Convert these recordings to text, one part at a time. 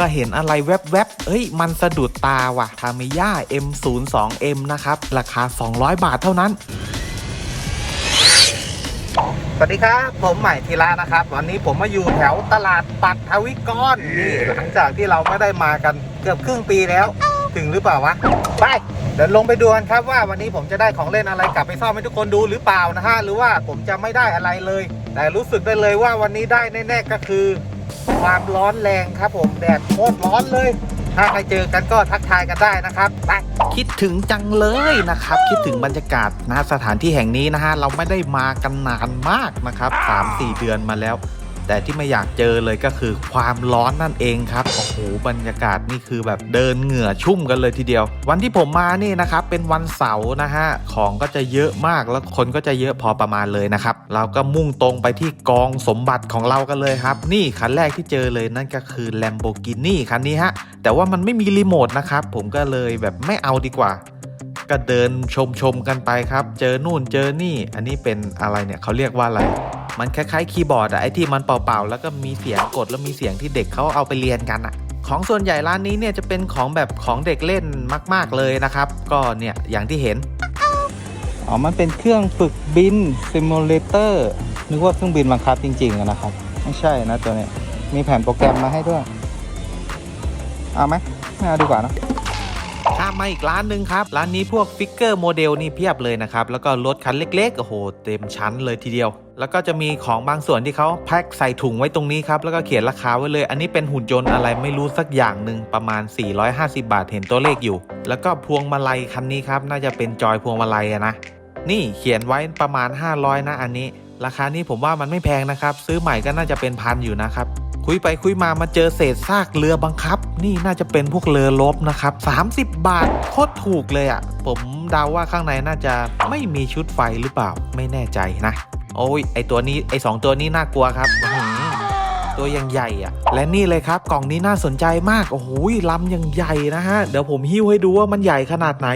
ก็เห็นอะไรแวบๆ เฮ้ย มันสะดุดตาว่ะ ทามิย่า M02M นะครับ ราคา 200 บาทเท่านั้น สวัสดีครับ ผมใหม่ธีระนะครับ วันนี้ผมมาอยู่แถวตลาดปัดทวิกรนี่หลังจากที่เราไม่ได้มากันเกือบครึ่งปีแล้ว ถึงหรือเปล่าวะ ไป เดี๋ยวลงไปดูกันครับว่าวันนี้ผมจะได้ของเล่นอะไรกลับไปซ่อมให้ทุกคนดูหรือเปล่านะฮะ หรือว่าผมจะไม่ได้อะไรเลย แต่รู้สึกได้เลยว่าวันนี้ได้แน่ๆก็คือ ความร้อนแรงครับผมแดดโคตรร้อนเลย ถ้าใครเจอกันก็ทักทายกันได้นะครับไปคิดถึงจังเลยนะครับ คิดถึงบรรยากาศนะสถานที่แห่งนี้นะฮะเราไม่ได้มากันนานมากนะครับ3-4 เดือนมาแล้ว แต่ที่ไม่อยากเจอเลยก็คือความร้อนนั่นเองครับโอ้โหบรรยากาศนี่คือแบบเดินเหงื่อชุ่มกันเลยทีเดียว วันที่ผมมานี่นะครับเป็นวันเสาร์นะฮะของก็จะเยอะมากแล้วคนก็จะเยอะพอประมาณเลยนะครับเราก็มุ่งตรงไปที่กองสมบัติของเรากันเลยครับ นี่คันแรกที่เจอเลยนั่นก็คือ Lamborghini คันนี้ฮะแต่ว่ามันไม่มีรีโมทนะครับผมก็เลยแบบไม่เอาดีกว่าก็เดินชมชมกันไปครับ เจอนู่นเจอนี่ อันนี้เป็นอะไรเนี่ยเขาเรียกว่าอะไร มันคล้ายๆคีย์บอร์ดอะไอที่มันเป่าๆแล้วก็มีเสียงกดแล้วมีเสียงที่เด็กเขาเอาไปเรียนกันอะของส่วนใหญ่ร้านนี้เนี่ยจะเป็นของแบบของเด็กเล่นมาก ๆเลยนะครับ ก็เนี่ยอย่างที่เห็นอ๋อมันเป็นเครื่องฝึกบินซิมูเลเตอร์นึกว่าเครื่องบินบังคับจริงๆนะครับ ไม่ใช่นะตัวนี้มีแผ่นโปรแกรมมาให้ด้วย เอาไหมไม่เอาดีกว่านะ มาอีกร้านหนึ่งครับ ร้านนี้พวกฟิกเกอร์โมเดลนี่เพียบเลยนะครับ แล้วก็รถคันเล็กๆ โอ้โห เต็มชั้นเลยทีเดียว แล้วก็จะมีของบางส่วนที่เขาแพ็คใส่ถุงไว้ตรงนี้ครับ แล้วก็เขียนราคาไว้เลย อันนี้เป็นหุ่นยนต์อะไรไม่รู้สักอย่างหนึ่งประมาณ 450 บาทเห็นตัวเลขอยู่ แล้วก็พวงมาลัยคันนี้ครับ น่าจะเป็นจอยพวงมาลัยนะ นี่เขียนไว้ประมาณ 500 นะอันนี้ ราคานี้ผมว่ามันไม่แพงนะครับ ซื้อใหม่ก็น่าจะเป็นพันอยู่นะครับ คุยไปคุยมามาเจอเศษซากเรือบังคับ นี่น่าจะเป็นพวกเรือลบนะครับ30 บาทโคตรถูกเลยอะ่ะ ผมเดาว่าข้างในน่าจะไม่มีชุดไฟหรือเปล่าไม่แน่ใจนะ โอ้ยไอตัวนี้ไอสองตัวนี้น่ากลัวครับตัวยังใหญ่อะ่ะและนี่เลยครับกล่องนี้น่าสนใจมากโอ้โหลำยังใหญ่นะฮะเดี๋ยวผมหิ้วให้ดูว่ามันใหญ่ขนาดไหน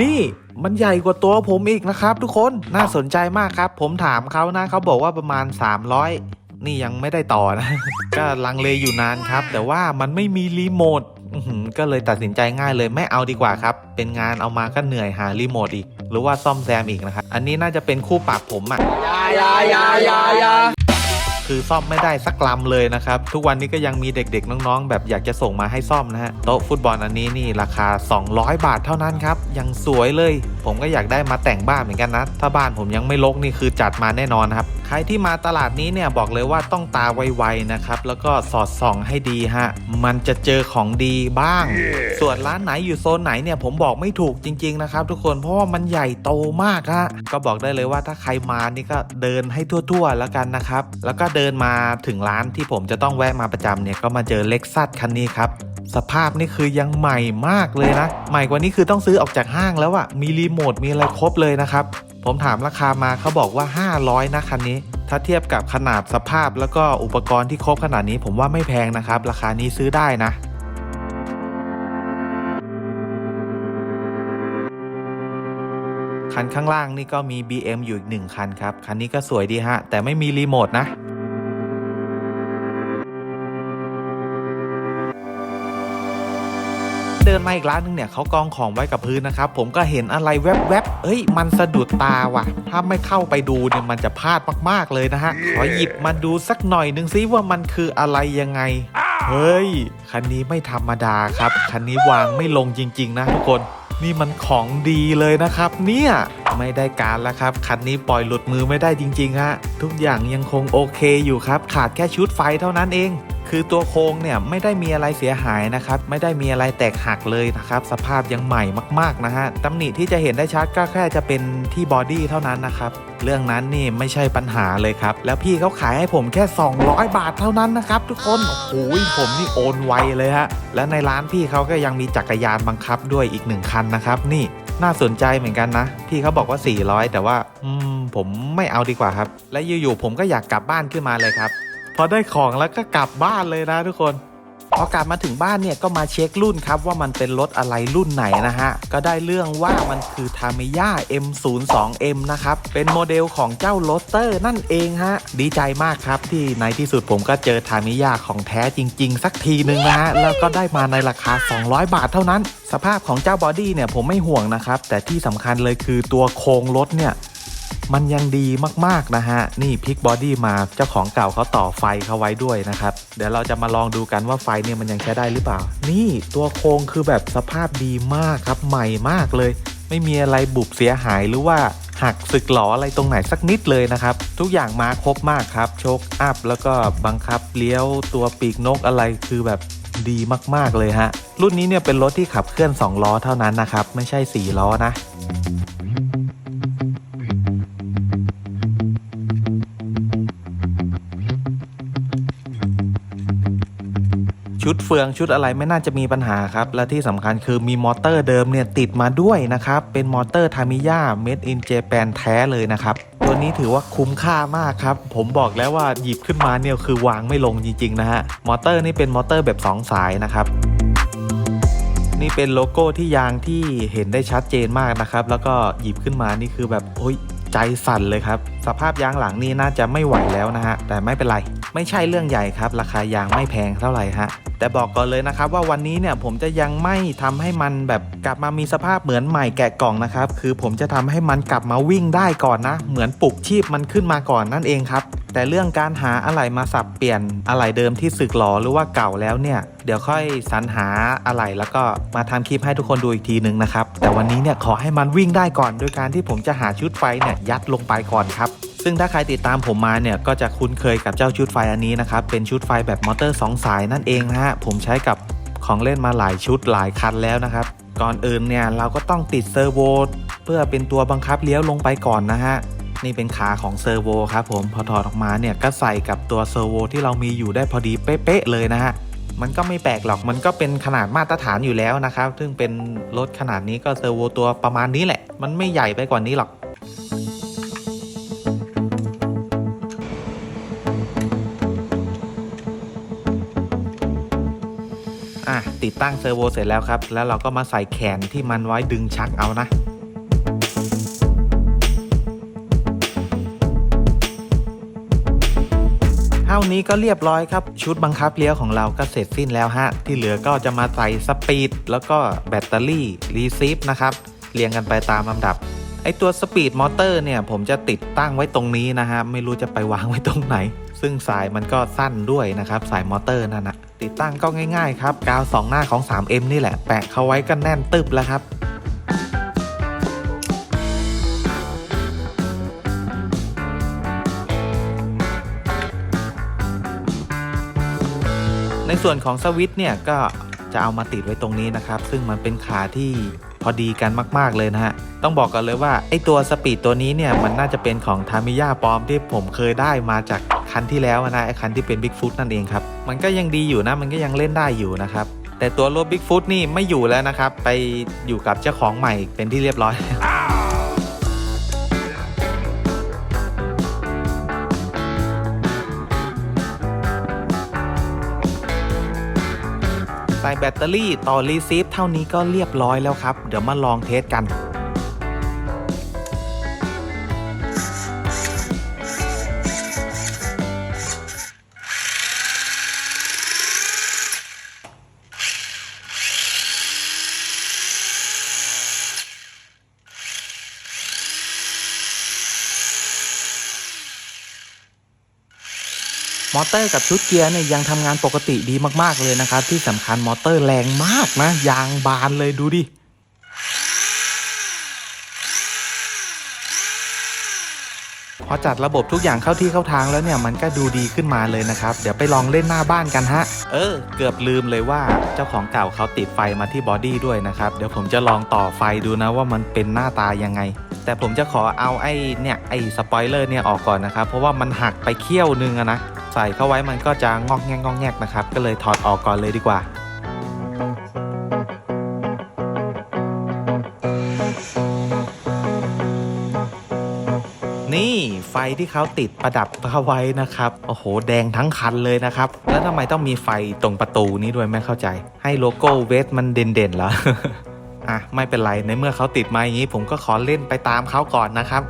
นี่มันใหญ่กว่าตัวผมอีกนะครับ ทุกคนน่าสนใจมากครับ ผมถามเขานะเขาบอกว่าประมาณ 300 นี่ยังไม่ได้ต่อนะ ก็ลังเลอยู่นานครับ แต่ว่ามันไม่มีรีโมทอื้อหือก็เลยตัดสินใจง่ายเลยไม่เอาดีกว่าครับ เป็นงานเอามาก็เหนื่อยหารีโมทอีก หรือว่าซ่อมแซมอีกนะครับ อันนี้น่าจะเป็นคู่ปรับผมอะ คือซ่อมไม่ได้สักลำเลยนะครับ ทุกวันนี้ก็ยังมีเด็กๆ น้องๆ แบบอยากจะส่งมาให้ซ่อมนะฮะ โต๊ะฟุตบอลอันนี้นี่ราคา 200 บาทเท่านั้นครับ ยังสวยเลย ผมก็อยากได้มาแต่งบ้านเหมือนกันนะ ถ้าบ้านผมยังไม่ลกนี่คือจัดมาแน่นอนครับ ใครที่มาตลาดนี้เนี่ยบอกเลยว่าต้องตาไวๆนะครับ แล้วก็สอดส่องให้ดีฮะ มันจะเจอของดีบ้าง ส่วนร้านไหนอยู่โซนไหนเนี่ยผมบอกไม่ถูกจริง ๆนะครับ ทุกคน เพราะว่ามันใหญ่โตมากฮะ ก็บอกได้เลยว่าถ้าใครมานี่ก็เดินให้ทั่ว ๆ แล้วกันนะครับ แล้วก็เดินมาถึงร้านที่ผมจะต้องแวะมาประจำเนี่ยก็มาเจอเล็กซัสคันนี้ครับ สภาพนี่คือยังใหม่มากเลยนะ ใหม่กว่านี้คือต้องซื้อออกจากห้างแล้วอะมีรีโมทมีอะไรครบเลยนะครับ ผมถามราคามาเขาบอกว่า 500 นะคันนี้ ถ้าเทียบกับขนาดสภาพแล้วก็อุปกรณ์ที่ครบขนาดนี้ผมว่าไม่แพงนะครับ ราคานี้ซื้อได้นะคันข้างล่างนี่ก็มี BM อยู่อีกหนึ่งคันครับ คันนี้ก็สวยดีฮะ แต่ไม่มีรีโมทนะ เดินมาอีกร้านนึงเนี่ยเขากองของไว้กับพื้นนะครับผมก็เห็นอะไรแวบๆเอ้ย มันสะดุดตาว่ะ ถ้าไม่เข้าไปดูเนี่ยมันจะพลาดมากๆเลยนะฮะขอหยิบมาดูสักหน่อยหนึ่งซิว่ามันคืออะไรยังไงเฮ้ย คันนี้ไม่ธรรมดาครับ คันนี้วางไม่ลงจริง ๆ นะทุกคน นี่มันของดีเลยนะครับ เนี่ย ไม่ได้การแล้วครับ คันนี้ปล่อยหลุดมือไม่ได้จริงๆฮะทุกอย่างยังคงโอเคอยู่ครับ ขาดแค่ชุดไฟเท่านั้นเอง คือตัวโครงเนี่ยไม่ได้มีอะไรเสียหายนะครับ ไม่ได้มีอะไรแตกหักเลยนะครับ สภาพยังใหม่มากๆนะฮะตำหนิที่จะเห็นได้ชัดก็แค่จะเป็นที่บอดี้เท่านั้นนะครับเรื่องนั้นนี่ไม่ใช่ปัญหาเลยครับ แล้วพี่เขาขายให้ผมแค่ 200 บาทเท่านั้นนะครับ ทุกคนโอ้โหผมนี่โอนไวเลยฮะและในร้านพี่เขาก็ยังมีจักรยานบังคับด้วยอีกหนึ่งคันนะครับนี่ น่าสนใจเหมือนกันนะ พี่เขาบอกว่า 400 แต่ว่าอืมผมไม่เอาดีกว่าครับ และอยู่ๆผมก็อยากกลับบ้านขึ้นมาเลยครับ พอได้ของแล้วก็กลับบ้านเลยนะทุกคน พอกลับมาถึงบ้านเนี่ยก็มาเช็ครุ่นครับว่ามันเป็นรถอะไรรุ่นไหนนะฮะ ก็ได้เรื่องว่ามันคือ t a m i y a M02M นะครับ เป็นโมเดลของเจ้าโรสเตอร์นั่นเองฮะ ดีใจมากครับที่ในที่สุดผมก็เจอ t a m i y a ของแท้จริง ๆ สักทีหนึ่งนะฮะ แล้วก็ได้มาในราคา 200 บาทเท่านั้น สภาพของเจ้าบอดี้เนี่ยผมไม่ห่วงนะครับ แต่ที่สำคัญเลยคือตัวโครงรถเนี่ย มันยังดีมากๆนะฮะ นี่พลิกบอดี้มาเจ้าของเก่าเขาต่อไฟเขาไว้ด้วยนะครับ เดี๋ยวเราจะมาลองดูกันว่าไฟเนี่ยมันยังใช้ได้หรือเปล่า นี่ตัวโครงคือแบบสภาพดีมากครับใหม่มากเลย ไม่มีอะไรบุบเสียหายหรือว่าหักสึกหลออะไรตรงไหนสักนิดเลยนะครับ ทุกอย่างมาครบมากครับโชคอัพแล้วก็บังคับเลี้ยวตัวปีกนกอะไรคือแบบดีมากๆเลยฮะรุ่นนี้เนี่ยเป็นรถที่ขับเคลื่อน 2 ล้อเท่านั้นนะครับ ไม่ใช่ 4 ล้อนะ ชุดเฟืองชุดอะไรไม่น่าจะมีปัญหาครับ และที่สำคัญคือมีมอเตอร์เดิมเนี่ยติดมาด้วยนะครับ เป็นมอเตอร์ทามิยาเมดอินเจแปนแท้เลยนะครับ ตัวนี้ถือว่าคุ้มค่ามากครับ ผมบอกแล้วว่าหยิบขึ้นมาเนี่ยคือวางไม่ลงจริงๆนะฮะ มอเตอร์นี่เป็นมอเตอร์แบบ 2 สายนะครับนี่เป็นโลโก้ที่ยางที่เห็นได้ชัดเจนมากนะครับ แล้วก็หยิบขึ้นมานี่คือแบบโอ้ยใจสั่นเลยครับ สภาพยางหลังนี่น่าจะไม่ไหวแล้วนะฮะ แต่ไม่เป็นไร ไม่ใช่เรื่องใหญ่ครับ ราคายางไม่แพงเท่าไหร่ฮะแต่บอกก่อนเลยนะครับว่าวันนี้เนี่ยผมจะยังไม่ทำให้มันแบบกลับมามีสภาพเหมือนใหม่แกะกล่องนะครับคือผมจะทำให้มันกลับมาวิ่งได้ก่อนนะ เหมือนปลุกชีพมันขึ้นมาก่อนนั่นเองครับ แต่เรื่องการหาอะไหล่มาสับเปลี่ยนอะไหล่เดิมที่สึกหรอหรือว่าเก่าแล้วเนี่ยเดี๋ยวค่อยสรรหาอะไหล่แล้วก็มาทำคลิปให้ทุกคนดูอีกทีหนึ่งนะครับแต่วันนี้เนี่ยขอให้มันวิ่งได้ก่อน โดยการที่ผมจะหาชุดไฟเนี่ยยัดลงไปก่อนครับ ซึ่งถ้าใครติดตามผมมาเนี่ยก็จะคุ้นเคยกับเจ้าชุดไฟอันนี้นะครับ เป็นชุดไฟแบบมอเตอร์ 2 สายนั่นเองนะฮะ ผมใช้กับของเล่นมาหลายชุดหลายคันแล้วนะครับ ก่อนอื่นเนี่ยเราก็ต้องติดเซอร์โวเพื่อเป็นตัวบังคับเลี้ยวลงไปก่อนนะฮะนี่เป็นขาของเซอร์โวครับผมพอถอดออกมาเนี่ยก็ใส่กับตัวเซอร์โวที่เรามีอยู่ได้พอดีเป๊ะๆเลยนะฮะมันก็ไม่แปลกหรอกมันก็เป็นขนาดมาตรฐานอยู่แล้วนะครับ ซึ่งเป็นรถขนาดนี้ก็เซอร์โวตัวประมาณนี้แหละ มันไม่ใหญ่ไปกว่านี้หรอก อะติดตั้งเซอร์โวเสร็จแล้วครับ แล้วเราก็มาใส่แขนที่มันไว้ดึงชักเอานะเท่านี้ก็เรียบร้อยครับ ชุดบังคับเลี้ยวของเราก็เสร็จสิ้นแล้วฮะ ที่เหลือก็จะมาใส่สปีดแล้วก็แบตเตอรี่รีซีฟนะครับ เรียงกันไปตามลำดับไอตัวสปีดมอเตอร์เนี่ย ผมจะติดตั้งไว้ตรงนี้นะฮะ ไม่รู้จะไปวางไว้ตรงไหน ซึ่งสายมันก็สั้นด้วยนะครับ สายมอเตอร์นั่นนะ ติดตั้งก็ง่ายๆครับกาวสองหน้าของ 3M นี่แหละ แปะเข้าไว้ก็แน่นตึบแล้วครับในส่วนของสวิตช์เนี่ยก็จะเอามาติดไว้ตรงนี้นะครับ ซึ่งมันเป็นขาที่ อดีกันมาก ๆ เลยนะฮะ ต้องบอกกันเลยว่าไอตัวสปีดตัวนี้เนี่ย มันน่าจะเป็นของทามิยาปลอมที่ผมเคยได้มาจากคันที่แล้วนะไอคันที่เป็นบิ๊กฟุตนั่นเองครับ มันก็ยังดีอยู่นะ มันก็ยังเล่นได้อยู่นะครับแต่ตัวรถบิ๊กฟุตนี่ไม่อยู่แล้วนะครับ ไปอยู่กับเจ้าของใหม่เป็นที่เรียบร้อย ส่แบตเตอรี่ต่อรีซีฟเท่านี้ก็เรียบร้อยแล้วครับ เดี๋ยวมาลองเทสกัน มอเตอร์กับชุดเกียร์เนี่ยยังทำงานปกติดีมากๆเลยนะครับ ที่สำคัญมอเตอร์แรงมากนะ ยางบานเลยดูดิพอจัดระบบทุกอย่างเข้าที่เข้าทางแล้วเนี่ยมันก็ดูดีขึ้นมาเลยนะครับ เดี๋ยวไปลองเล่นหน้าบ้านกันฮะ เออ เกือบลืมเลยว่าเจ้าของเก่าเขาติดไฟมาที่บอดี้ด้วยนะครับ เดี๋ยวผมจะลองต่อไฟดูนะว่ามันเป็นหน้าตายังไง แต่ผมจะขอเอาไอ้เนี่ยไอ้สปอยเลอร์เนี่ยออกก่อนนะครับ เพราะว่ามันหักไปเขี้ยวนึงอะนะ ใส่เข้าไว้มันก็จะงอกแงกงอกแงกนะครับ ก็เลยถอดออกก่อนเลยดีกว่านี่ไฟที่เขาติดประดับเอาไว้นะครับ โอ้โห แดงทั้งคันเลยนะครับ แล้วทำไมต้องมีไฟตรงประตูนี้ด้วยไม่เข้าใจ ให้โลโก้เวสมันเด่นๆเหรออะไม่เป็นไรในเมื่อเขาติดมาอย่างนี้ ผมก็ขอเล่นไปตามเขาก่อนนะครับ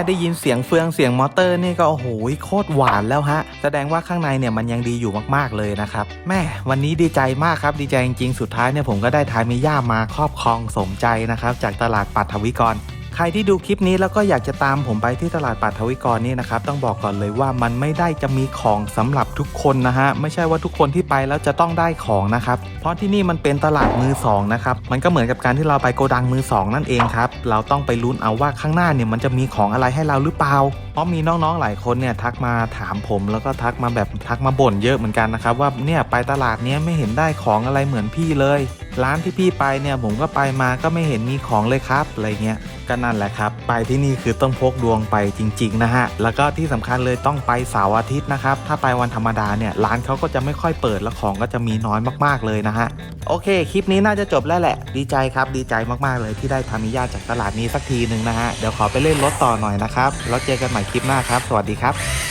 ค่ได้ยินเสียงเฟืองเสียงมอเตอร์นี่ก็โอ้โหโคตรหวานแล้วฮะ แสดงว่าข้างในเนี่ยมันยังดีอยู่มากๆเลยนะครับแม่วันนี้ดีใจมากครับดีใจจริงๆ สุดท้ายเนี่ยผมก็ได้ทามิย่ามาครอบครองสมใจนะครับจากตลาดปัทวิกร ครที่ดูคลิปนี้แล้วก็อยากจะตามผมไปที่ตลาดปัทวิกรนี่นะครับต้องบอกก่อนเลยว่ามันไม่ได้จะมีของสำหรับทุกคนนะฮะไม่ใช่ว่าทุกคนที่ไปแล้วจะต้องได้ของนะครับเพราะที่นี่มันเป็นตลาดมือสองนะครับมันก็เหมือนกับการที่เราไปโกดังมือสองนั่นเองครับเราต้องไปลุ้นเอาว่าข้างหน้าเนี่ยมันจะมีของอะไรให้เราหรือเปล่าเพราะมีน้องๆหลายคนเนี่ยทักมาถามผมแล้วก็ทักมาแบบทักมาบ่นเยอะเหมือนกันนะครับว่าเนี่ยไปตลาดนี้ไม่เห็นได้ของอะไรเหมือนพี่เลย ร้านที่พี่ไปเนี่ยผมก็ไปมาก็ไม่เห็นมีของเลยครับอะไรเงี้ยก็นั่นแหละครับ ไปที่นี่คือต้องพกดวงไปจริง ๆ นะฮะ แล้วก็ที่สำคัญเลยต้องไปเสาร์อาทิตย์นะครับ ถ้าไปวันธรรมดาเนี่ยร้านเขาก็จะไม่ค่อยเปิดแล้วของก็จะมีน้อยมากๆเลยนะฮะ โอเค คลิปนี้น่าจะจบแล้วแหละ ดีใจครับ ดีใจมากๆเลยที่ได้ทามิยาจากตลาดนี้สักทีหนึ่งนะฮะ เดี๋ยวขอไปเล่นรถต่อหน่อยนะครับ แล้วเจอกันใหม่คลิปหน้าครับ สวัสดีครับ